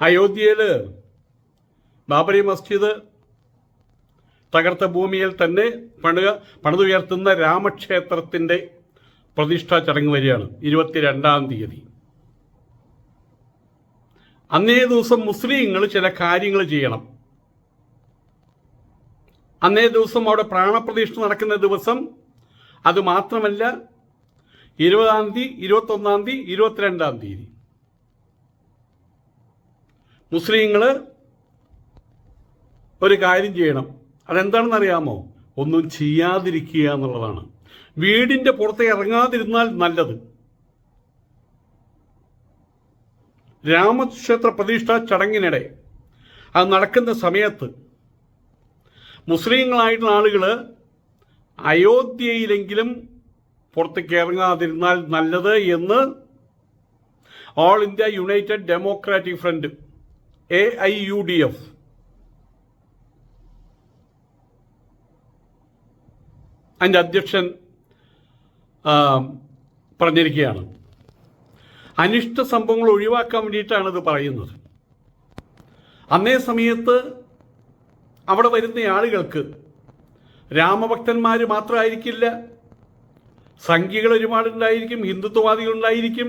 അയോധ്യയിൽ ബാബരി മസ്ജിദ് തകർത്ത ഭൂമിയിൽ തന്നെ പണിക പണിതുയർത്തുന്ന രാമക്ഷേത്രത്തിന്റെ പ്രതിഷ്ഠാ ചടങ്ങ് വരികയാണ്. ഇരുപത്തിരണ്ടാം തീയതി. അന്നേ ദിവസം മുസ്ലിങ്ങൾ ചില കാര്യങ്ങൾ ചെയ്യണം. അന്നേ ദിവസം അവിടെ പ്രാണപ്രതിഷ്ഠ നടക്കുന്ന ദിവസം അത് മാത്രമല്ല ഇരുപതാം തീയതി ഇരുപത്തൊന്നാം തീയതി ഇരുപത്തിരണ്ടാം തീയതി. മുസ്ലിങ്ങൾ ഒരു കാര്യം ചെയ്യണം. അതെന്താണെന്ന് അറിയാമോ ഒന്നും ചെയ്യാതിരിക്കുക എന്നുള്ളതാണ്. വീടിന്റെ പുറത്ത് ഇറങ്ങാതിരുന്നാൽ നല്ലത്. രാമക്ഷേത്ര പ്രതിഷ്ഠ ചടങ്ങിനിടെ അത് നടക്കുന്ന സമയത്ത് മുസ്ലിങ്ങളായിട്ടുള്ള ആളുകൾ അയോധ്യയിലെങ്കിലും പുറത്തേക്ക് ഇറങ്ങാതിരുന്നാൽ നല്ലത് എന്ന് All India United Democratic Front A I U D F അതിന്റെ അധ്യക്ഷൻ പറഞ്ഞിരിക്കുകയാണ്. അനിഷ്ട സംഭവങ്ങൾ ഒഴിവാക്കാൻ വേണ്ടിയിട്ടാണ് ഇത് പറയുന്നത്. അന്നേ സമയത്ത് അവിടെ വരുന്ന ആളുകൾക്ക് രാമഭക്തന്മാർ മാത്രമായിരിക്കില്ല സംഖ്യകൾ ഒരുപാടുണ്ടായിരിക്കും ഹിന്ദുത്വവാദികളുണ്ടായിരിക്കും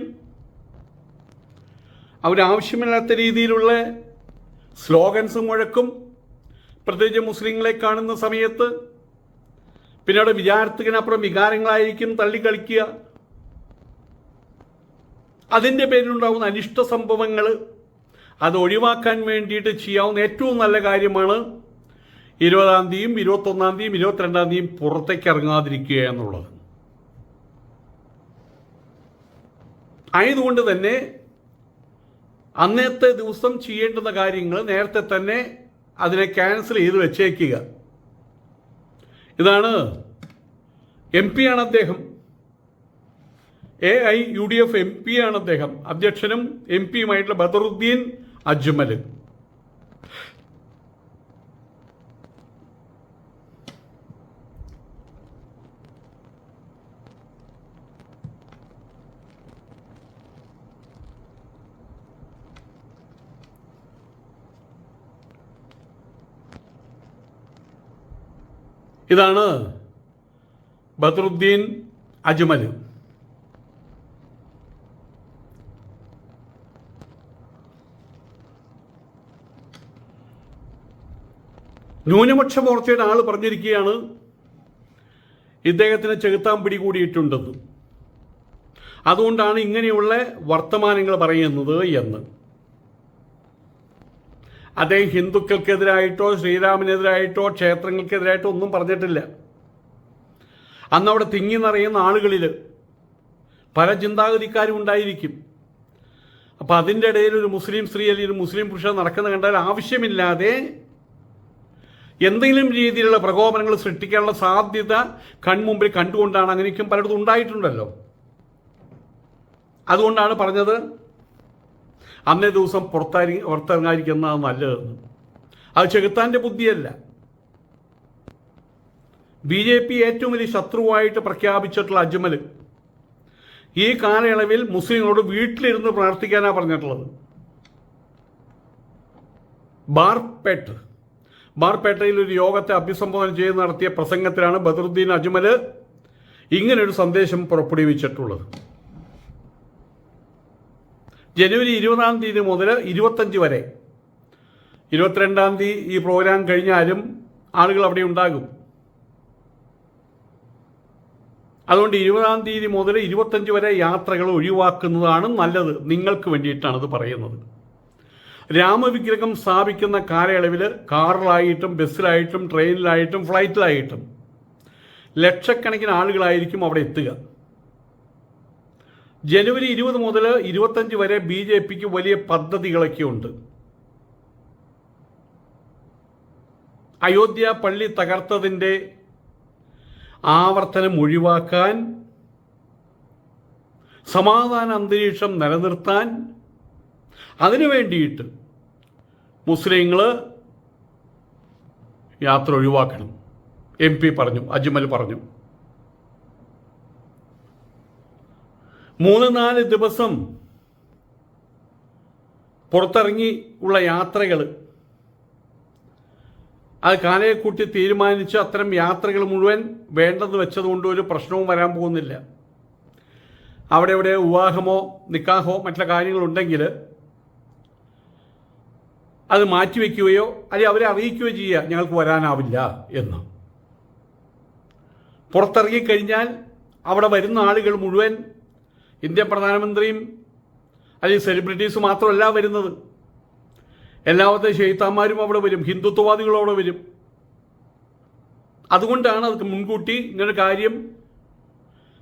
അവരാവശ്യമില്ലാത്ത രീതിയിലുള്ള സ്ലോഗൻസ് മുഴക്കും. പ്രത്യേകിച്ച് മുസ്ലിങ്ങളെ കാണുന്ന സമയത്ത് പിന്നെ അവിടെ വിചാരത്തിനപ്പുറം വികാരങ്ങളായിരിക്കും തള്ളിക്കളിക്കുക. അതിന്റെ പേരിലുണ്ടാവുന്ന അനിഷ്ട സംഭവങ്ങൾ അത് ഒഴിവാക്കാൻ വേണ്ടിയിട്ട് ചെയ്യാവുന്ന ഏറ്റവും നല്ല കാര്യമാണ് ഇരുപതാം തീയതിയും ഇരുപത്തൊന്നാം തീയതിയും ഇരുപത്തിരണ്ടാം തീയതിയും പുറത്തേക്ക് ഇറങ്ങാതിരിക്കുക എന്നുള്ളത്. ആയതുകൊണ്ട് തന്നെ അന്നത്തെ ദിവസം ചെയ്യേണ്ടുന്ന കാര്യങ്ങൾ നേരത്തെ തന്നെ അതിനെ ക്യാൻസൽ ചെയ്ത് വെച്ചേക്കുക. ഇതാണ് എം പി ആണ് അദ്ദേഹം. A I U D F M P ആണ് അദ്ദേഹം. അധ്യക്ഷനും എം പിയുമായിട്ടുള്ള ബദറുദ്ദീൻ അജ്മൽ ഇതാണ് ബദറുദ്ദീൻ അജ്മൽ ന്യൂനപക്ഷ മോർച്ചയുടെ ആൾ പറഞ്ഞിരിക്കുകയാണ് ഇദ്ദേഹത്തിന് ചെകുത്താൻ പിടികൂടിയിട്ടുണ്ടെന്ന്. അതുകൊണ്ടാണ് ഇങ്ങനെയുള്ള വർത്തമാനങ്ങൾ പറയുന്നത് എന്ന്. അദ്ദേഹം ഹിന്ദുക്കൾക്കെതിരായിട്ടോ ശ്രീരാമനെതിരായിട്ടോ ക്ഷേത്രങ്ങൾക്കെതിരായിട്ടോ ഒന്നും പറഞ്ഞിട്ടില്ല. അന്ന് അവിടെ തിങ്ങി നിറയുന്ന ആളുകളിൽ പല ചിന്താഗതിക്കാരും ഉണ്ടായിരിക്കും. അപ്പം അതിന്റെ ഇടയിൽ ഒരു മുസ്ലിം സ്ത്രീ അല്ലെങ്കിൽ ഒരു മുസ്ലിം പുരുഷൻ നടക്കുന്ന കണ്ടാൽ ആവശ്യമില്ലാതെ എന്തെങ്കിലും രീതിയിലുള്ള പ്രകോപനങ്ങൾ സൃഷ്ടിക്കാനുള്ള സാധ്യത കൺമുമ്പിൽ കണ്ടുകൊണ്ടാണ് അങ്ങനെയൊക്കെ പലയിടത്തും ഉണ്ടായിട്ടുണ്ടല്ലോ. അതുകൊണ്ടാണ് പറഞ്ഞത് അന്നേ ദിവസം പുറത്താരി പുറത്തിറങ്ങാതിരിക്കുന്നതാണ് നല്ലതെന്ന്. അത് ചെകുത്താന്റെ ബുദ്ധിയല്ല. ബി ജെ പി ഏറ്റവും വലിയ ശത്രുവായിട്ട് പ്രഖ്യാപിച്ചിട്ടുള്ള അജ്മൽ ഈ കാലയളവിൽ മുസ്ലിങ്ങളോട് വീട്ടിലിരുന്ന് പ്രാർത്ഥിക്കാനാണ് പറഞ്ഞിട്ടുള്ളത്. ബാർപേട്ട്. ബാർപേട്ടയിൽ ഒരു യോഗത്തെ അഭിസംബോധന ചെയ്ത് നടത്തിയ പ്രസംഗത്തിലാണ് ബദറുദ്ദീൻ അജ്മൽ ഇങ്ങനൊരു സന്ദേശം പുറപ്പെടുവിച്ചിട്ടുള്ളത്. ജനുവരി ഇരുപതാം തീയതി മുതൽ ഇരുപത്തഞ്ച് വരെ. ഇരുപത്തിരണ്ടാം തീയതി ഈ പ്രോഗ്രാം കഴിഞ്ഞാലും ആളുകൾ അവിടെ ഉണ്ടാകും. അതുകൊണ്ട് ഇരുപതാം തീയതി മുതൽ ഇരുപത്തഞ്ച് വരെ യാത്രകൾ ഒഴിവാക്കുന്നതാണ് നല്ലത്. നിങ്ങൾക്ക് വേണ്ടിയിട്ടാണ് അത് പറയുന്നത്. രാമവിഗ്രഹം സ്ഥാപിക്കുന്ന കാലയളവിൽ കാറിലായിട്ടും ബസ്സിലായിട്ടും ട്രെയിനിലായിട്ടും ഫ്ലൈറ്റിലായിട്ടും ലക്ഷക്കണക്കിന് ആളുകളായിരിക്കും അവിടെ എത്തുക. ജനുവരി ഇരുപത് മുതൽ ഇരുപത്തഞ്ച് വരെ ബി ജെ പിക്ക് വലിയ പദ്ധതികളൊക്കെ ഉണ്ട് അയോധ്യ പള്ളി തകർത്തതിന്റെ ആവർത്തനം ഒഴിവാക്കാൻ സമാധാന അന്തരീക്ഷം നിലനിർത്താൻ അതിനു വേണ്ടിയിട്ട് മുസ്ലിങ്ങൾ യാത്ര ഒഴിവാക്കണം. എം പി പറഞ്ഞു അജ്മൽ പറഞ്ഞു. മൂന്ന് നാല് ദിവസം പുറത്തിറങ്ങി ഉള്ള യാത്രകൾ അത് കാലയെക്കൂട്ടി തീരുമാനിച്ച് അത്തരം യാത്രകൾ മുഴുവൻ വേണ്ടത് വെച്ചതുകൊണ്ട് ഒരു പ്രശ്നവും വരാൻ പോകുന്നില്ല. അവിടെ ഇവിടെ വിവാഹമോ നിക്കാഹോ മറ്റുള്ള കാര്യങ്ങളുണ്ടെങ്കിൽ അത് മാറ്റിവെക്കുകയോ അല്ലെങ്കിൽ അവരെ അറിയിക്കുകയോ ചെയ്യുക. ഞങ്ങൾക്ക് വരാനാവില്ല എന്ന്. പുറത്തിറങ്ങിക്കഴിഞ്ഞാൽ അവിടെ വരുന്ന ആളുകൾ മുഴുവൻ ഇന്ത്യൻ പ്രധാനമന്ത്രിയും അല്ലെങ്കിൽ സെലിബ്രിറ്റീസ് മാത്രമല്ല വരുന്നത്. എല്ലാവരുടെ ഷെയ്ത്താന്മാരും അവിടെ വരും ഹിന്ദുത്വവാദികളും അവിടെ വരും. അതുകൊണ്ടാണ് അത് മുൻകൂട്ടി ഇങ്ങനൊരു കാര്യം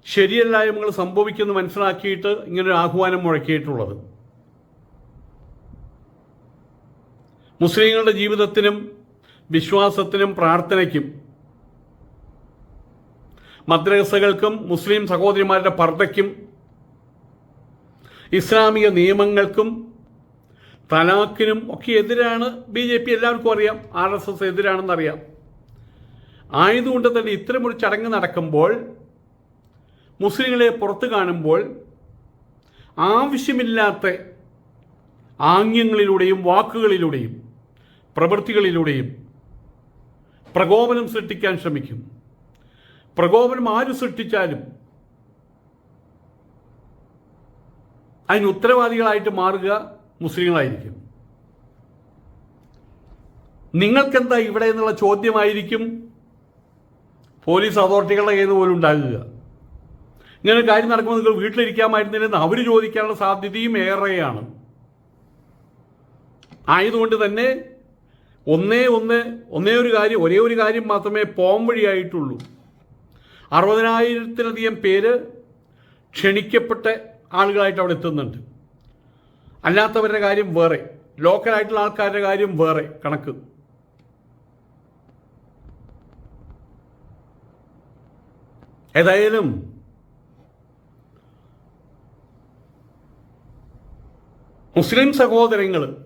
ശരിയല്ലായ്മകൾ സംഭവിക്കുമെന്ന് മനസ്സിലാക്കിയിട്ട് ഇങ്ങനൊരു ആഹ്വാനം മുഴക്കിയിട്ടുള്ളത്. മുസ്ലിങ്ങളുടെ ജീവിതത്തിനും വിശ്വാസത്തിനും പ്രാർത്ഥനയ്ക്കും മദ്രസകൾക്കും മുസ്ലിം സഹോദരിമാരുടെ പർദ്ദയ്ക്കും ഇസ്ലാമിക നിയമങ്ങൾക്കും തലാഖിനും ഒക്കെ എതിരാണ് ബി ജെ പി. എല്ലാവർക്കും അറിയാം. ആർ എസ് എസ് എതിരാണെന്നറിയാം. ആയതുകൊണ്ട് തന്നെ ഇത്തരമൊരു ചടങ്ങ് നടക്കുമ്പോൾ മുസ്ലിങ്ങളെ പുറത്തു കാണുമ്പോൾ ആവശ്യമില്ലാത്ത ആംഗ്യങ്ങളിലൂടെയും വാക്കുകളിലൂടെയും പ്രവൃത്തികളിലൂടെയും പ്രകോപനം സൃഷ്ടിക്കാൻ ശ്രമിക്കും. പ്രകോപനം ആര് സൃഷ്ടിച്ചാലും അതിന് ഉത്തരവാദികളായിട്ട് മാറുക മുസ്ലിങ്ങളായിരിക്കും. നിങ്ങൾക്കെന്താ ഇവിടെ എന്നുള്ള ചോദ്യമായിരിക്കും പോലീസ് അതോറിറ്റികളുടെ കയ്യിൽ നിന്ന് പോലും ഉണ്ടാകുക. ഇങ്ങനെ കാര്യം നടക്കുമ്പോൾ നിങ്ങൾ വീട്ടിലിരിക്കാമായിരുന്നില്ലെന്ന് അവർ ചോദിക്കാനുള്ള സാധ്യതയും ഏറെയാണ്. ആയതുകൊണ്ട് തന്നെ ഒന്നേ ഒന്ന് ഒന്നേ ഒരു കാര്യം ഒരേ ഒരു കാര്യം മാത്രമേ പോം വഴിയായിട്ടുള്ളൂ. അറുപതിനായിരത്തിലധികം പേര് ക്ഷണിക്കപ്പെട്ട ആളുകളായിട്ട് അവിടെ എത്തുന്നുണ്ട്. അല്ലാത്തവരുടെ കാര്യം വേറെ. ലോക്കലായിട്ടുള്ള ആൾക്കാരുടെ കാര്യം വേറെ. കണക്ക്. ഏതായാലും മുസ്ലിം സഹോദരങ്ങൾ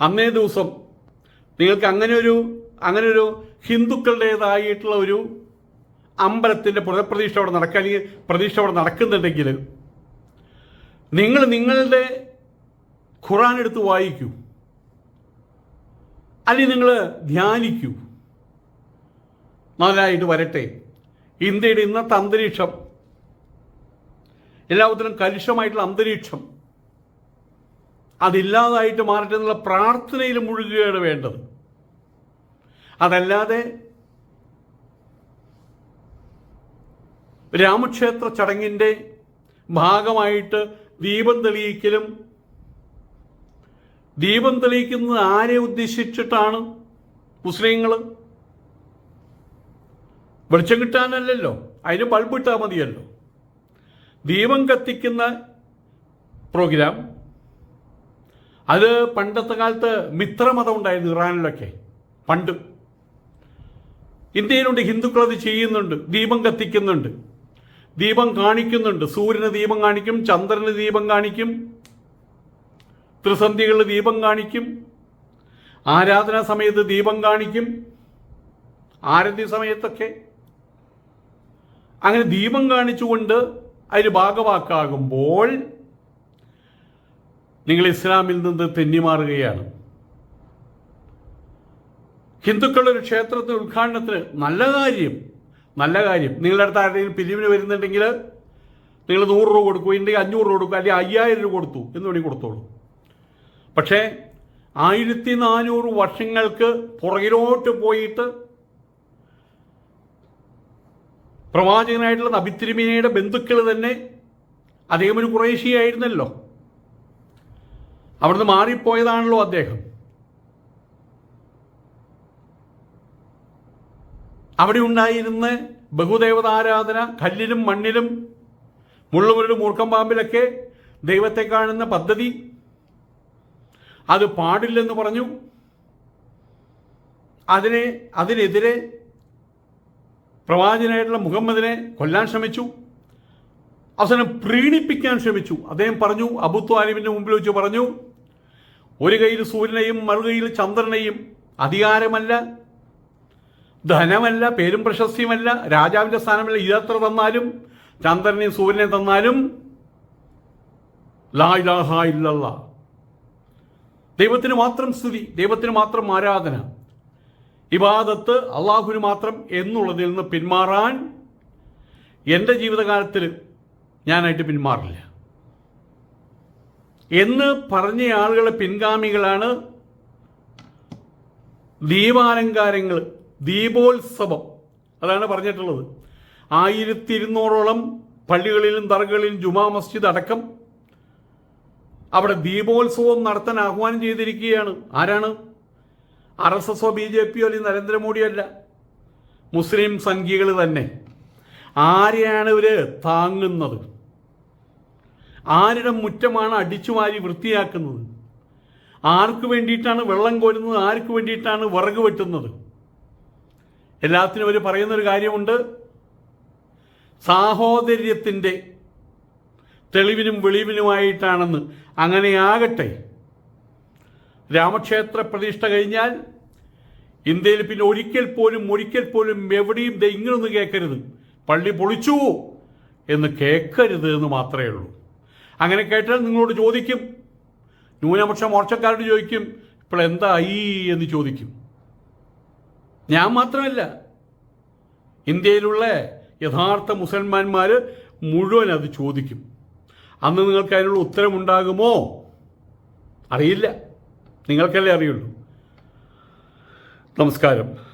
അന്നേ ദിവസം നിങ്ങൾക്ക് അങ്ങനെ ഒരു അങ്ങനെ ഒരു ഹിന്ദുക്കളുടേതായിട്ടുള്ള ഒരു അമ്പലത്തിന്റെ പുനഃപ്രതീക്ഷ അവിടെ നടക്കാൻ പ്രതീക്ഷ അവിടെ നടക്കുന്നുണ്ടെങ്കിൽ നിങ്ങൾ നിങ്ങളുടെ ഖുറാൻ എടുത്ത് വായിക്കൂ. അല്ലെങ്കിൽ നിങ്ങൾ ധ്യാനിക്കൂ. നാലായിട്ട് വരട്ടെ. ഇന്ത്യയുടെ ഇന്നത്തെ അന്തരീക്ഷം എല്ലാത്തിനും കലുഷമായിട്ടുള്ള അന്തരീക്ഷം അതില്ലാതായിട്ട് മാറട്ടെ എന്നുള്ള പ്രാർത്ഥനയിൽ മുഴുകുകയാണ് വേണ്ടത്. അതല്ലാതെ രാമക്ഷേത്ര ചടങ്ങിന്റെ ഭാഗമായിട്ട് ദീപം തെളിയിക്കലും. ദീപം തെളിയിക്കുന്നത് ആരെ ഉദ്ദേശിച്ചിട്ടാണ് മുസ്ലിങ്ങൾ വെളിച്ചം കിട്ടാനല്ലല്ലോ. അതിന് ബൾബ് ഇട്ടാൽ മതിയല്ലോ. ദീപം കത്തിക്കുന്ന പ്രോഗ്രാം അത് പണ്ടത്തെ കാലത്ത് മിത്രമതം ഉണ്ടായിരുന്നു ഇറാനിലൊക്കെ. പണ്ട്. ഇന്ത്യയിലുണ്ട് ഹിന്ദുക്കൾ അത് ചെയ്യുന്നുണ്ട് ദീപം കത്തിക്കുന്നുണ്ട്. ദീപം കാണിക്കുന്നുണ്ട്. സൂര്യന് ദീപം കാണിക്കും ചന്ദ്രന് ദീപം കാണിക്കും ത്രിസന്ധികളിൽ ദീപം കാണിക്കും ആരാധനാ സമയത്ത് ദീപം കാണിക്കും ആരതി സമയത്തൊക്കെ. അങ്ങനെ ദീപം കാണിച്ചുകൊണ്ട് അതിന് ഭാഗവാക്കാകുമ്പോൾ നിങ്ങൾ ഇസ്ലാമിൽ നിന്ന് തെന്നിമാറുകയാണ്. ഹിന്ദുക്കളുടെ ഒരു ക്ഷേത്രത്തിന് ഉദ്ഘാടനത്തിന് നല്ല കാര്യം. നല്ല കാര്യം. നിങ്ങളുടെ അടുത്ത് ആരുടെയും പിരിവിന് വരുന്നുണ്ടെങ്കിൽ നിങ്ങൾ നൂറ് രൂപ കൊടുക്കും ഉണ്ടെങ്കിൽ അഞ്ഞൂറ് രൂപ കൊടുക്കും അല്ലെങ്കിൽ അയ്യായിരം രൂപ കൊടുത്തു എന്ന് വേണമെങ്കിൽ കൊടുത്തോളൂ. പക്ഷേ ആയിരത്തി നാനൂറ് വർഷങ്ങൾക്ക് പുറകിലോട്ട് പോയിട്ട് പ്രവാചകനായിട്ടുള്ള നബിത്തിരുമിനയുടെ ബന്ധുക്കൾ തന്നെ അദ്ദേഹം ഒരു കുറേശിയായിരുന്നല്ലോ അവിടുന്ന് മാറിപ്പോയതാണല്ലോ അദ്ദേഹം. അവിടെ ഉണ്ടായിരുന്ന ബഹുദേവതാരാധന കല്ലിലും മണ്ണിലും മുള്ളുമുരട് മൂർക്കം പാമ്പിലൊക്കെ ദൈവത്തെ കാണുന്ന പദ്ധതി. അത് പാടില്ലെന്ന് പറഞ്ഞു. അതിനെ അതിനെതിരെ പ്രവാചനായിട്ടുള്ള മുഹമ്മദിനെ കൊല്ലാൻ ശ്രമിച്ചു. അവസാനം പ്രീണിപ്പിക്കാൻ ശ്രമിച്ചു. അദ്ദേഹം പറഞ്ഞു അബു ത്വാലിബിന്റെ മുമ്പിൽ വെച്ച് പറഞ്ഞു ഒരു കയ്യിൽ സൂര്യനെയും മറുകയിൽ ചന്ദ്രനെയും അധികാരമല്ല. ധനമല്ല പേരും പ്രശസ്തിയുമല്ല രാജാവിന്റെ സ്ഥാനമല്ല ഇതത്ര തന്നാലും ചന്ദ്രനെയും സൂര്യനെ തന്നാലും ലാ ഇലാഹ ഇല്ലല്ല. ദൈവത്തിന് മാത്രം സ്തുതി ദൈവത്തിന് മാത്രം ആരാധന. ഇബാദത്ത് അള്ളാഹുവിന് മാത്രം എന്നുള്ളതിൽ നിന്ന് പിന്മാറാൻ എന്റെ ജീവിതകാലത്തിൽ ഞാനായിട്ട് പിന്മാറില്ല. എന്ന് പറഞ്ഞ ആളുകളെ പിൻഗാമികളാണ് ദീപാലങ്കാരങ്ങൾ ദീപോത്സവം. അതാണ് പറഞ്ഞിട്ടുള്ളത്. ആയിരത്തി ഇരുന്നൂറോളം പള്ളികളിലും ദർഗകളിലും ജുമാ മസ്ജിദ് അടക്കം അവിടെ ദീപോത്സവം നടത്താൻ ആഹ്വാനം ചെയ്തിരിക്കുകയാണ്. ആരാണ്? ആർ എസ് എസോ ബി ജെ പിയോ അല്ലെങ്കിൽ നരേന്ദ്രമോദിയോ അല്ല. മുസ്ലിം സംഖ്യകൾ തന്നെ. ആരെയാണ് ഇവർ താങ്ങുന്നത്? ആരുടെ മുറ്റമാണ് അടിച്ചുമാരി വൃത്തിയാക്കുന്നത്? ആർക്ക് വേണ്ടിയിട്ടാണ് വെള്ളം കോരുന്നത്? ആർക്ക് വേണ്ടിയിട്ടാണ് വിറക് വെട്ടുന്നത്? എല്ലാത്തിനും അവർ പറയുന്നൊരു കാര്യമുണ്ട്. സാഹോദര്യത്തിന്റെ തെളിവിനും വെളിവിനുമായിട്ടാണെന്ന് അങ്ങനെയാകട്ടെ. രാമക്ഷേത്ര പ്രതിഷ്ഠ കഴിഞ്ഞാൽ ഇന്ത്യയിൽ പിന്നെ ഒരിക്കൽ പോലും ഒരിക്കൽ പോലും എവിടെയും ഇങ്ങനൊന്ന് കേൾക്കരുത്. പള്ളി പൊളിച്ചു എന്ന് കേൾക്കരുത് എന്ന് മാത്രമേ ഉള്ളൂ. അങ്ങനെ കേട്ടാൽ നിങ്ങളോട് ചോദിക്കും. ന്യൂനപക്ഷ മോർച്ചക്കാരോട് ചോദിക്കും ഇപ്പോൾ എന്തായി എന്ന് ചോദിക്കും. ഞാൻ മാത്രമല്ല ഇന്ത്യയിലുള്ള യഥാർത്ഥ മുസൽമാന്മാർ മുഴുവൻ അത് ചോദിക്കും. അന്ന് നിങ്ങൾക്ക് അതിനുള്ള ഉത്തരമുണ്ടാകുമോ? അറിയില്ല. നിങ്ങൾക്കല്ലേ അറിയുള്ളൂ. നമസ്കാരം.